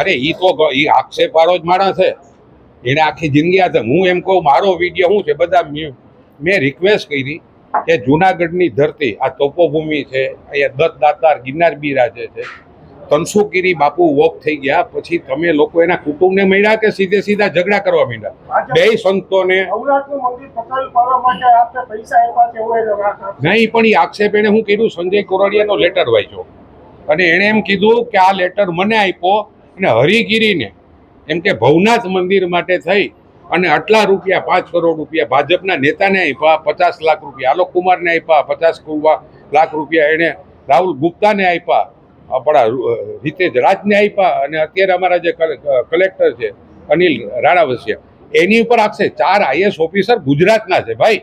અરે એ તો એ આક્ષેપવાળો જ માણસ છે. એને આખી જિંદગી આ હું એમ કહું મારો વીડિયો શું છે? બધા મેં રિક્વેસ્ટ કરી કે જુનાગઢની ધરતી આ તોપોભૂમિ છે અહીંયા દત્ત દાતાર ગિરનાર બિરાજે છે તનસુગીરી બાપુ વોક થઈ ગયા પછી તમે લોકો એના કુટુંબને મળ્યા કે સીધે સીધા ઝઘડા કરવા માંડ્યા? બે સંતોને. નહીં પણ એ આક્ષેપ એને હું કીધું સંજય કોરડિયાનો લેટર વાંચ્યો. અને એણે એમ કીધું કે આ લેટર મને આપ્યો અને હરિગીરીને એમ કે ભવનાથ મંદિર માટે થઈ અને આટલા રૂપિયા પાંચ કરોડ રૂપિયા ભાજપના નેતાને આપ્યા પચાસ લાખ રૂપિયા આલોક કુમારને આપ્યા પચાસ લાખ રૂપિયા એણે રાહુલ ગુપ્તાને આપ્યા આપણા અ, રાજને આપ્યા અને અત્યારે અમારા જે કલે- કલેક્ટર છે અનિલ રાણાવસિયા એની ઉપર આપશે. ચાર આઈએસ ઓફિસર ગુજરાતના છે ભાઈ.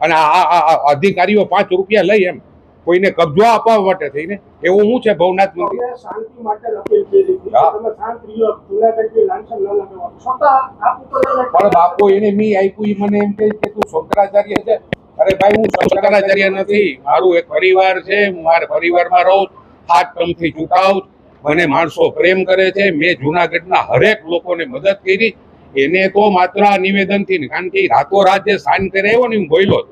અને આ અધિકારીઓ પાંચ રૂપિયા લઈ એમ. કોઈને કબજો આપવા માટે થઈને એવું શું છે ભવનાથ મંદિર. શાંતિ માટે પણ બાપુ એને મી આપ્યું મને એમ કહે કે તું શંકરાચાર્ય છે. અરે ભાઈ હું શંકરાચાર્ય નથી. મારું એક પરિવાર છે. હું મારા પરિવારમાં રહું. હાથ પંપથી ચૂકાવ મને માણસો પ્રેમ કરે છે. મેં જુનાગઢના હરેક લોકોને મદદ કરી. એને તો માત્ર આ નિવેદનથી કારણ કે રાતો રાતોરાત જે સાઇન કરે આવ્યો ને હું બોલ્યો.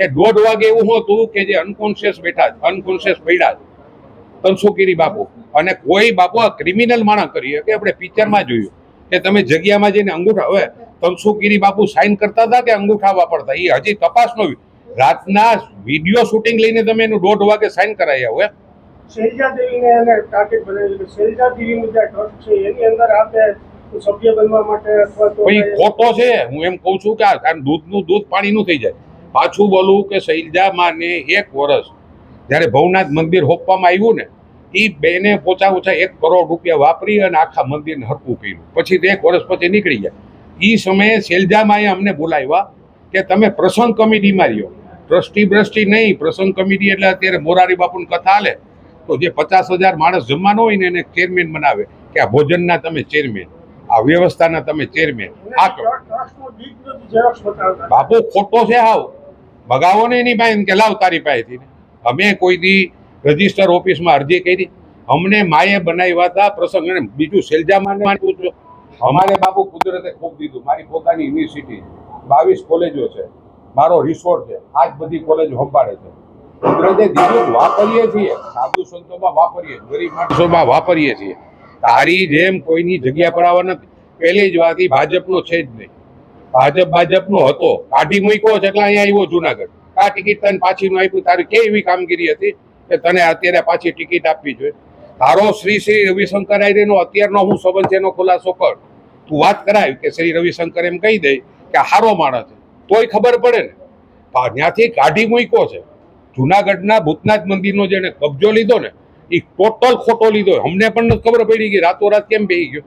કે દોઢ વાગે એવું હતું કે જે અનકોન્શિયસ બેઠા અનકોન્શિયસ પડ્યા છે. તનસુકીરી બાપુ. અને કોઈ બાપુ આ ક્રિમિનલ માણસ કરી કે આપણે પિક્ચરમાં જોયું કે તમે જગ્યામાં જઈને અંગૂઠા હવે તનસુકીરી બાપુ સાઇન કરતા હતા કે અંગૂઠા વાપરતા? એ હજી તપાસનો રાતના વીડિયો શૂટિંગ લઈને તમે એનું દોઢ વાગે સાઇન કરાવી હોય શૈલજા દેવીને એને ટાર્ગેટ બનાવ્યું છે શૈલજા દેવીનું જે ટ્રસ્ટ છે એની અંદર આપણે સભ્ય બનવા માટે અથવા તો ખોટો છે. હું એમ કહું છું કે આ દૂધનું દૂધ પાણીનું થઈ જાય. પાછું બોલું કે શૈલજામાને એક વર્ષ જ્યારે ભવનાથ મંદિર હોપવામાં આવ્યું ને એ બેને ઓછા ઓછા એક કરોડ રૂપિયા વાપરી અને આખા મંદિરને હરકું કર્યું. પછી એક વર્ષ પછી નીકળી ગયા. એ સમયે શૈલજામાએ અમને બોલાવ્યા કે તમે પ્રસંગ કમિટીમાં રહ્યો. ટ્રસ્ટી બ્રસ્ટી નહીં પ્રસંગ કમિટી એટલે અત્યારે મોરારી બાપુની કથા હાલે. તો જે પચાસ હજાર માણસ જમવાનો હોય ને એને ચેરમેન બનાવે કે આ ભોજનના તમે ચેરમેન આ વ્યવસ્થાના તમે ચેરમેન આ બાપુ ખોટો છે હાવ. ભગાવો ને એની પાસે કે લાવ તારી પાસેથી અમે કોઈ દી રજિસ્ટર ઓફિસમાં અરજી કરી. અમને માએ બનાવ્યા હતા પ્રસંગ. બીજું સેલજામાં પૂછો. અમારે બાપુ કુદરતે ખૂબ દીધું. મારી પોતાની યુનિવર્સિટી બાવીસ કોલેજો છે. મારો રિસોર્ટ છે. આ જ બધી કોલેજો સંભાળે છે. કુદરતે દીધું વાપરીએ છીએ. સાધુ સંતોમાં વાપરીએ ગરીબ માણસોમાં વાપરીએ છીએ. તારી જેમ કોઈની જગ્યા પડાવવા નથી. પહેલી જ વાત ભાજપનો છે જ નહીં. ભાજપ ભાજપનો હતો. કાઢી મૂક્યો છે એટલે અહીંયા આવ્યો જુનાગઢ. આ ટિકિટ તને પાછી આપ્યું, તારી કેવી કામગીરી હતી કે તને અત્યારે પાછી ટિકિટ આપવી જોઈએ? તારો શ્રી શ્રી રવિશંકર આર્યનો અત્યારનો હું સંબંધ એનો ખુલાસો કર. તું વાત કરાય કે શ્રી રવિશંકર એમ કહી દે કે હારો માણસ છે. તોય ખબર પડે ને. ત્યાંથી કાઢી મૂક્યો છે. જુનાગઢના ભૂતનાથ મંદિરનો જેને કબજો લીધો ને, એ ટોટલ ખોટો લીધો. અમને પણ ખબર પડી ગઈ રાતોરાત કેમ બેહી ગયો.